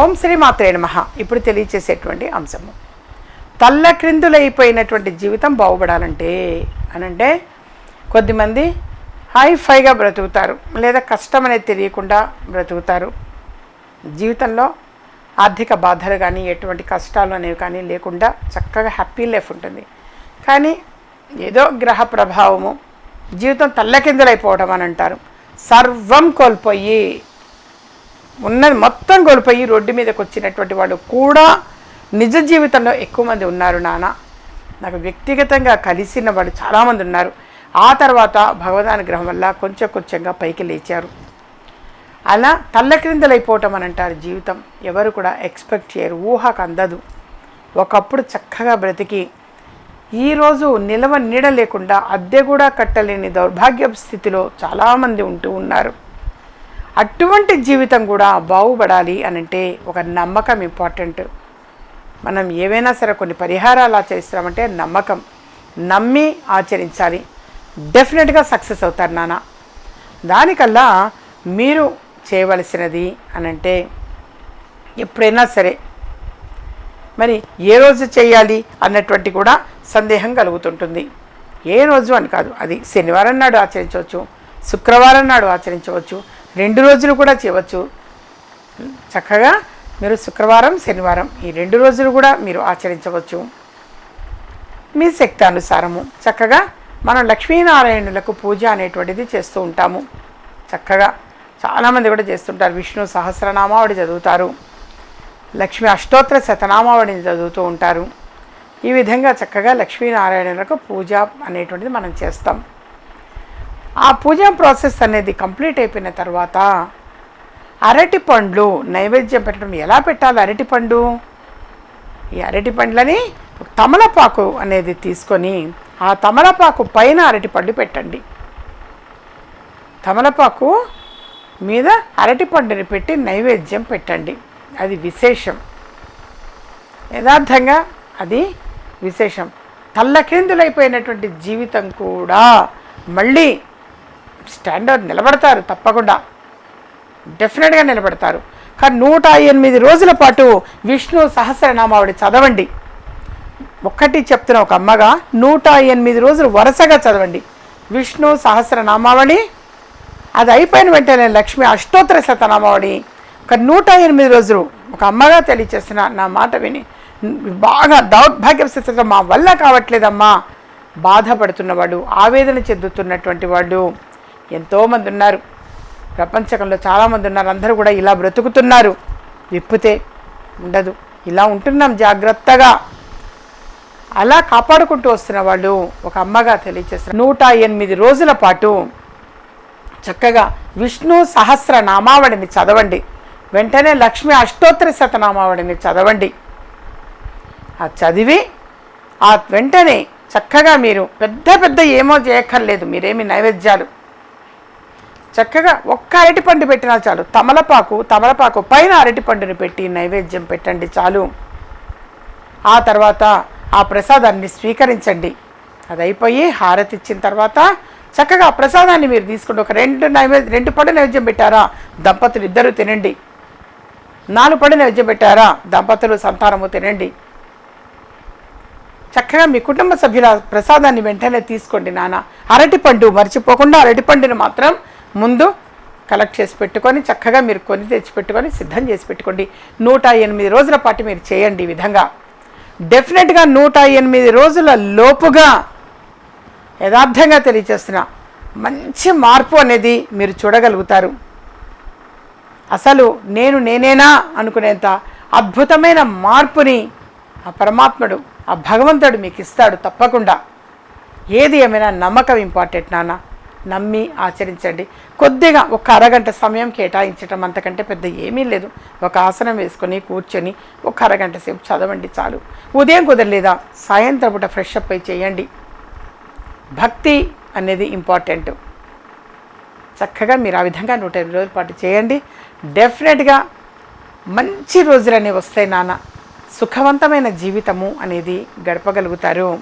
ఓం శ్రీ మాత్రే నమ. ఇప్పుడు తెలియచేసేటువంటి అంశము. తల్ల క్రిందులైపోయినటువంటి జీవితం బాగుపడాలంటే అనంటే కొద్దిమంది హై ఫైగా బ్రతుకుతారు లేదా కష్టం అనేది తెలియకుండా బ్రతుకుతారు. జీవితంలో ఆర్థిక బాధలు కానీ ఎటువంటి కష్టాలు అనేవి కానీ లేకుండా చక్కగా హ్యాపీ లైఫ్ ఉంటుంది. కానీ ఏదో గ్రహ ప్రభావము జీవితం తల్లకిందులైపోవడం అని అంటారు. సర్వం కోల్పోయి ఉన్నది మొత్తం కోల్పోయి రోడ్డు మీదకి వచ్చినటువంటి వాళ్ళు కూడా నిజ జీవితంలో ఎక్కువ మంది ఉన్నారు నాన్న. నాకు వ్యక్తిగతంగా కలిసిన వాళ్ళు చాలామంది ఉన్నారు. ఆ తర్వాత భగవదానుగ్రహం వల్ల కొంచెం కొంచెంగా పైకి లేచారు. అలా తల్లక్రిందలైపోవటం అని అంటారు జీవితం. ఎవరు కూడా ఎక్స్పెక్ట్ చేయరు. ఊహకు అందదు. ఒకప్పుడు చక్కగా బ్రతికి ఈరోజు నిలవ నీడ లేకుండా అద్దె కూడా కట్టలేని దౌర్భాగ్య స్థితిలో చాలామంది ఉంటూ ఉన్నారు. అటువంటి జీవితం కూడా బాగుపడాలి అని అంటే ఒక నమ్మకం ఇంపార్టెంట్. మనం ఏవైనా సరే కొన్ని పరిహారాలు ఆచరిస్తామంటే నమ్మకం. నమ్మి ఆచరించాలి. డెఫినెట్గా సక్సెస్ అవుతారు నాన్న. దానికల్లా మీరు చేయవలసినది అనంటే ఎప్పుడైనా సరే మరి ఏ రోజు చేయాలి అన్నటువంటి కూడా సందేహం కలుగుతుంటుంది. ఏ రోజు అని కాదు. అది శనివారం నాడు ఆచరించవచ్చు శుక్రవారం నాడు ఆచరించవచ్చు రెండు రోజులు కూడా చేయవచ్చు. చక్కగా మీరు శుక్రవారం శనివారం ఈ రెండు రోజులు కూడా మీరు ఆచరించవచ్చు. మీ శక్తి అనుసారము చక్కగా మనం లక్ష్మీనారాయణులకు పూజ అనేటువంటిది చేస్తూ ఉంటాము. చక్కగా చాలామంది కూడా చేస్తుంటారు. విష్ణు సహస్రనామావళి చదువుతారు. లక్ష్మీ అష్టోత్తర శతనామావళిని చదువుతూ ఉంటారు. ఈ విధంగా చక్కగా లక్ష్మీనారాయణులకు పూజ అనేటువంటిది మనం చేస్తాం. ఆ పూజా ప్రాసెస్ అనేది కంప్లీట్ అయిపోయిన తర్వాత అరటి పండ్లు నైవేద్యం పెట్టడం ఎలా పెట్టాలి అరటి పండు? ఈ అరటి పండ్లని తమలపాకు అనేది తీసుకొని ఆ తమలపాకు పైన అరటి పండు పెట్టండి. తమలపాకు మీద అరటి పండుని పెట్టి నైవేద్యం పెట్టండి. అది విశేషం. యథార్థంగా అది విశేషం. తల్లకిందులైపోయినటువంటి జీవితం కూడా మళ్ళీ స్టాండర్డ్ నిలబడతారు తప్పకుండా. డెఫినెట్గా నిలబడతారు. కానీ నూట ఎనిమిది రోజుల పాటు విష్ణు సహస్రనామావిడి చదవండి. ఒక్కటి చెప్తున్న ఒక అమ్మగా నూట ఎనిమిది రోజులు వరుసగా చదవండి. విష్ణు సహస్రనామావళి అది అయిపోయిన వెంటనే లక్ష్మి అష్టోత్తర శతనామావళి. ఒక నూట ఎనిమిది రోజులు ఒక అమ్మగా తెలియచేసిన నా మాట విని బాగా దౌర్భాగ్య స్థితిలో మా వల్ల కావట్లేదమ్మా. బాధపడుతున్నవాడు ఆవేదన చెందుతున్నటువంటి వాడు. ఎంతోమంది ఉన్నారు. ప్రపంచకంలో చాలామంది ఉన్నారు. అందరూ కూడా ఇలా బ్రతుకుతున్నారు. విప్పితే ఉండదు. ఇలా ఉంటున్నాం జాగ్రత్తగా. అలా కాపాడుకుంటూ వస్తున్న వాళ్ళు ఒక అమ్మగా తెలియచేస్తారు నూట ఎనిమిది రోజుల పాటు చక్కగా విష్ణు సహస్ర నామావళిని చదవండి. వెంటనే లక్ష్మి అష్టోత్తర శతనామావళిని చదవండి. ఆ చదివి ఆ వెంటనే చక్కగా మీరు పెద్ద పెద్ద ఏమో చేయక్కర్లేదు. మీరేమి నైవేద్యాలు చక్కగా ఒక్క అరటిపండు పెట్టినా చాలు. తమలపాకు తమలపాకు పైన అరటిపండుని పెట్టి నైవేద్యం పెట్టండి చాలు. ఆ తర్వాత ఆ ప్రసాదాన్ని స్వీకరించండి. అది అయిపోయి హారతి ఇచ్చిన తర్వాత చక్కగా ఆ ప్రసాదాన్ని మీరు తీసుకుంటే ఒక రెండు నైవేద్యం రెండు పడు నైవేద్యం పెట్టారా? దంపతులు ఇద్దరు తినండి. నాలుగు పడు నైవేద్యం పెట్టారా? దంపతులు సంతానము తినండి. చక్కగా మీ కుటుంబ సభ్యుల ప్రసాదాన్ని వెంటనే తీసుకోండి నాన్న. అరటిపండు మర్చిపోకుండా అరటిపండుని మాత్రం ముందు కలెక్ట్ చేసి పెట్టుకొని చక్కగా మీరు కొని తెచ్చిపెట్టుకొని సిద్ధం చేసి పెట్టుకోండి. నూట ఎనిమిది రోజుల పాటు మీరు చేయండి ఈ విధంగా. డెఫినెట్గా నూట ఎనిమిది రోజుల లోపుగా యథార్థంగా తెలియచేస్తున్న. మంచి మార్పు అనేది మీరు చూడగలుగుతారు. అసలు నేను నేనేనా అనుకునేంత అద్భుతమైన మార్పుని ఆ పరమాత్ముడు ఆ భగవంతుడు మీకు ఇస్తాడు తప్పకుండా. ఏది ఏమైనా నమ్మకం ఇంపార్టెంట్ నాన్న? నమ్మి ఆచరించండి. కొద్దిగా ఒక అరగంట సమయం కేటాయించడం అంతకంటే పెద్ద ఏమీ లేదు. ఒక ఆసనం వేసుకొని కూర్చొని ఒక అరగంట సేపు చదవండి చాలు. ఉదయం కుదరలేదా? సాయంత్రం పూట ఫ్రెష్ అప్ అయి చేయండి. భక్తి అనేది ఇంపార్టెంట్. చక్కగా మీరు ఆ విధంగా నూట ఎనిమిది రోజుల పాటు చేయండి. డెఫినెట్గా మంచి రోజులు అనేవి వస్తాయి నాన్న. సుఖవంతమైన జీవితము అనేది గడపగలుగుతారు.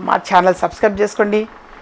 మా ఛానల్ సబ్స్క్రైబ్ చేసుకోండి.